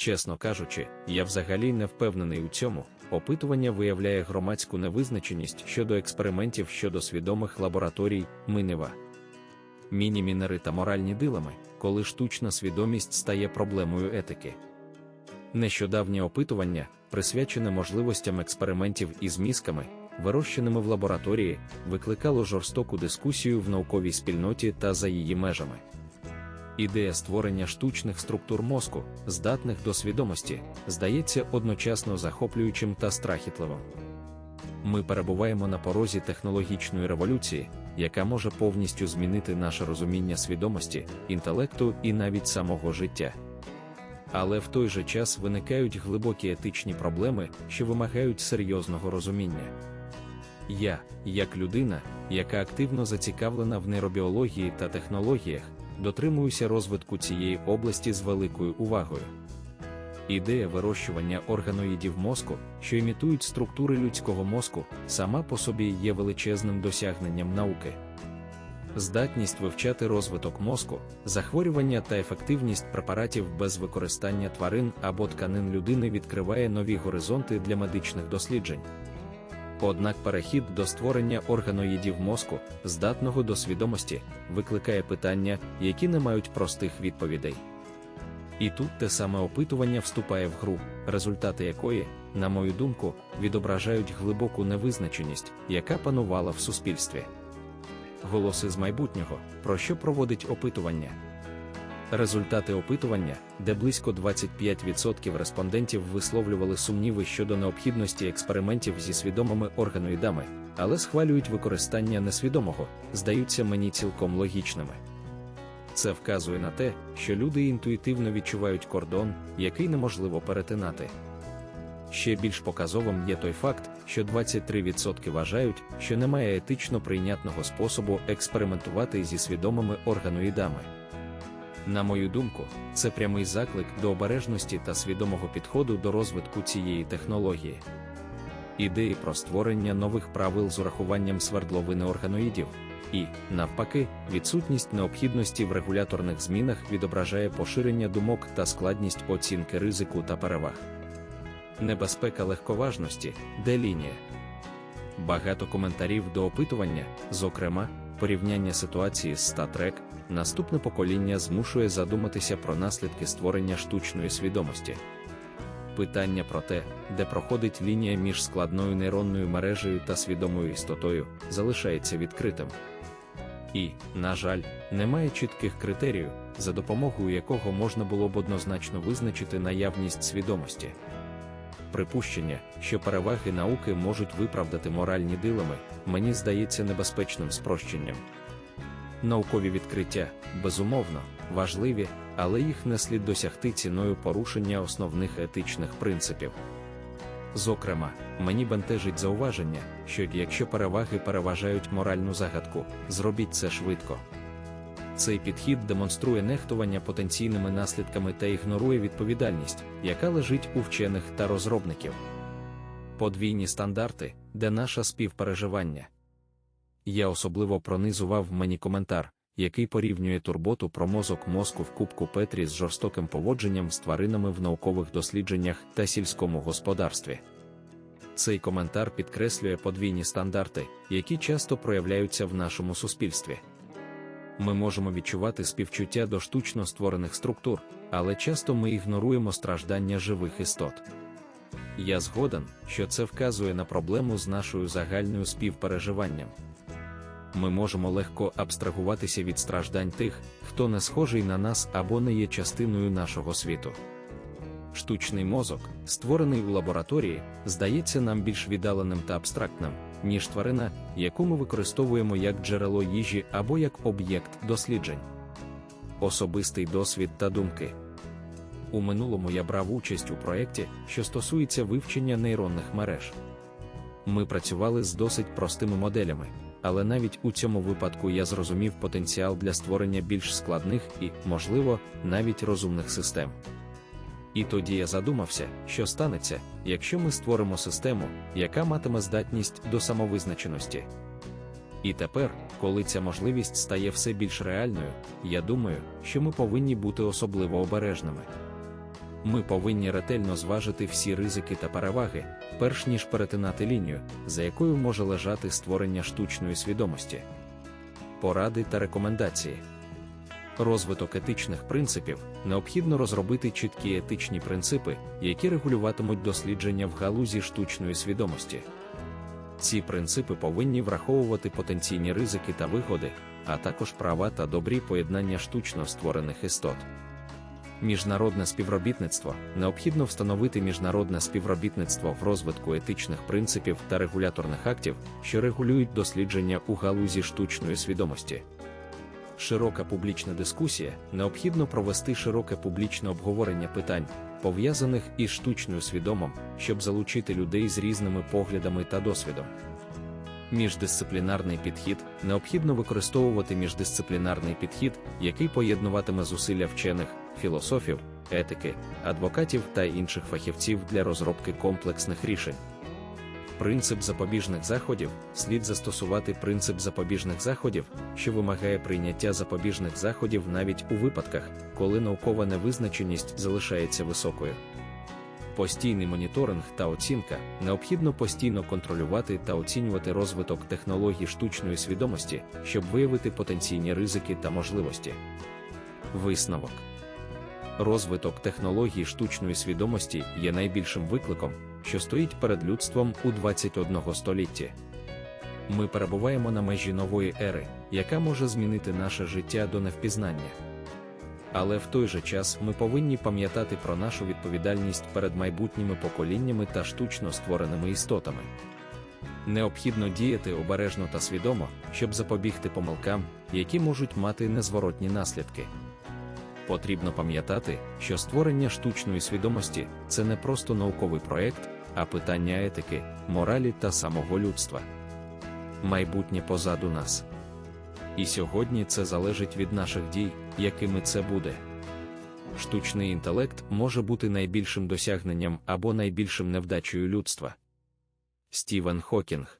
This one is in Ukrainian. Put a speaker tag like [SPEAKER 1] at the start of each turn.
[SPEAKER 1] Чесно кажучи, я взагалі не впевнений у цьому. Опитування виявляє громадську невизначеність щодо експериментів щодо свідомих лабораторій Минева. Міні-мінери та моральні дилеми, коли штучна свідомість стає проблемою етики. Нещодавнє опитування, присвячене можливостям експериментів із мізками, вирощеними в лабораторії, викликало жорстоку дискусію в науковій спільноті та за її межами. Ідея створення штучних структур мозку, здатних до свідомості, здається одночасно захоплюючим та страхітливим. Ми перебуваємо на порозі технологічної революції, яка може повністю змінити наше розуміння свідомості, інтелекту і навіть самого життя. Але в той же час виникають глибокі етичні проблеми, що вимагають серйозного розуміння. Я, як людина, яка активно зацікавлена в нейробіології та технологіях, дотримуюся розвитку цієї області з великою увагою. Ідея вирощування органоїдів мозку, що імітують структури людського мозку, сама по собі є величезним досягненням науки. Здатність вивчати розвиток мозку, захворювання та ефективність препаратів без використання тварин або тканин людини відкриває нові горизонти для медичних досліджень. Однак перехід до створення органоїдів мозку, здатного до свідомості, викликає питання, які не мають простих відповідей. І тут те саме опитування вступає в гру, результати якої, на мою думку, відображають глибоку невизначеність, яка панувала в суспільстві. Голоси з майбутнього, про що проводить опитування. Результати опитування, де близько 25% респондентів висловлювали сумніви щодо необхідності експериментів зі свідомими органоїдами, але схвалюють використання несвідомого, здаються мені цілком логічними. Це вказує на те, що люди інтуїтивно відчувають кордон, який неможливо перетинати. Ще більш показовим є той факт, що 23% вважають, що немає етично прийнятного способу експериментувати зі свідомими органоїдами. На мою думку, це прямий заклик до обережності та свідомого підходу до розвитку цієї технології. Ідеї про створення нових правил з урахуванням свердловини органоїдів, і, навпаки, відсутність необхідності в регуляторних змінах відображає поширення думок та складність оцінки ризику та переваг. Небезпека легковажності, де лінія. Багато коментарів до опитування, зокрема, порівняння ситуації з Trek, наступне покоління змушує задуматися про наслідки створення штучної свідомості. Питання про те, де проходить лінія між складною нейронною мережею та свідомою істотою, залишається відкритим. І, на жаль, немає чітких критеріїв, за допомогою якого можна було б однозначно визначити наявність свідомості. Припущення, що переваги науки можуть виправдати моральні дилеми, мені здається небезпечним спрощенням. Наукові відкриття, безумовно, важливі, але їх не слід досягти ціною порушення основних етичних принципів. Зокрема, мені бентежить зауваження, що якщо переваги переважають моральну загадку, зробіть це швидко. Цей підхід демонструє нехтування потенційними наслідками та ігнорує відповідальність, яка лежить у вчених та розробників. Подвійні стандарти, де наше співпереживання. Я особливо пронизував мені коментар, який порівнює турботу про мозок мозку в кубку Петрі з жорстоким поводженням з тваринами в наукових дослідженнях та сільському господарстві. Цей коментар підкреслює подвійні стандарти, які часто проявляються в нашому суспільстві. Ми можемо відчувати співчуття до штучно створених структур, але часто ми ігноруємо страждання живих істот. Я згоден, що це вказує на проблему з нашою загальною співпереживанням. Ми можемо легко абстрагуватися від страждань тих, хто не схожий на нас або не є частиною нашого світу. Штучний мозок, створений у лабораторії, здається нам більш віддаленим та абстрактним, ніж тварина, яку ми використовуємо як джерело їжі або як об'єкт досліджень. Особистий досвід та думки. У минулому я брав участь у проєкті, що стосується вивчення нейронних мереж. Ми працювали з досить простими моделями, але навіть у цьому випадку я зрозумів потенціал для створення більш складних і, можливо, навіть розумних систем. І тоді я задумався, що станеться, якщо ми створимо систему, яка матиме здатність до самовизначеності. І тепер, коли ця можливість стає все більш реальною, я думаю, що ми повинні бути особливо обережними. Ми повинні ретельно зважити всі ризики та переваги, перш ніж перетинати лінію, за якою може лежати створення штучної свідомості. Поради та рекомендації. Розвиток етичних принципів необхідно розробити чіткі етичні принципи, які регулюватимуть дослідження в галузі штучної свідомості. Ці принципи повинні враховувати потенційні ризики та вигоди, а також права та добрі поєднання штучно створених істот. Міжнародне співробітництво необхідно встановити міжнародне співробітництво в розвитку етичних принципів та регуляторних актів, що регулюють дослідження у галузі штучної свідомості. Широка публічна дискусія необхідно провести широке публічне обговорення питань, пов'язаних із штучною свідомим, щоб залучити людей з різними поглядами та досвідом. Міждисциплінарний підхід необхідно використовувати міждисциплінарний підхід, який поєднуватиме зусилля вчених, філософів, етики, адвокатів та інших фахівців для розробки комплексних рішень. Принцип запобіжних заходів слід застосувати принцип запобіжних заходів, що вимагає прийняття запобіжних заходів навіть у випадках, коли наукова невизначеність залишається високою. Постійний моніторинг та оцінка необхідно постійно контролювати та оцінювати розвиток технологій штучної свідомості, щоб виявити потенційні ризики та можливості. Висновок розвиток технологій штучної свідомості є найбільшим викликом, що стоїть перед людством у 21 столітті. Ми перебуваємо на межі нової ери, яка може змінити наше життя до невпізнання. Але в той же час ми повинні пам'ятати про нашу відповідальність перед майбутніми поколіннями та штучно створеними істотами. Необхідно діяти обережно та свідомо, щоб запобігти помилкам, які можуть мати незворотні наслідки. Потрібно пам'ятати, що створення штучної свідомості це не просто науковий проєкт, а питання етики, моралі та самого людства. Майбутнє позаду нас. І сьогодні це залежить від наших дій, якими це буде. Штучний інтелект може бути найбільшим досягненням або найбільшим невдачею людства. Стівен Хокінг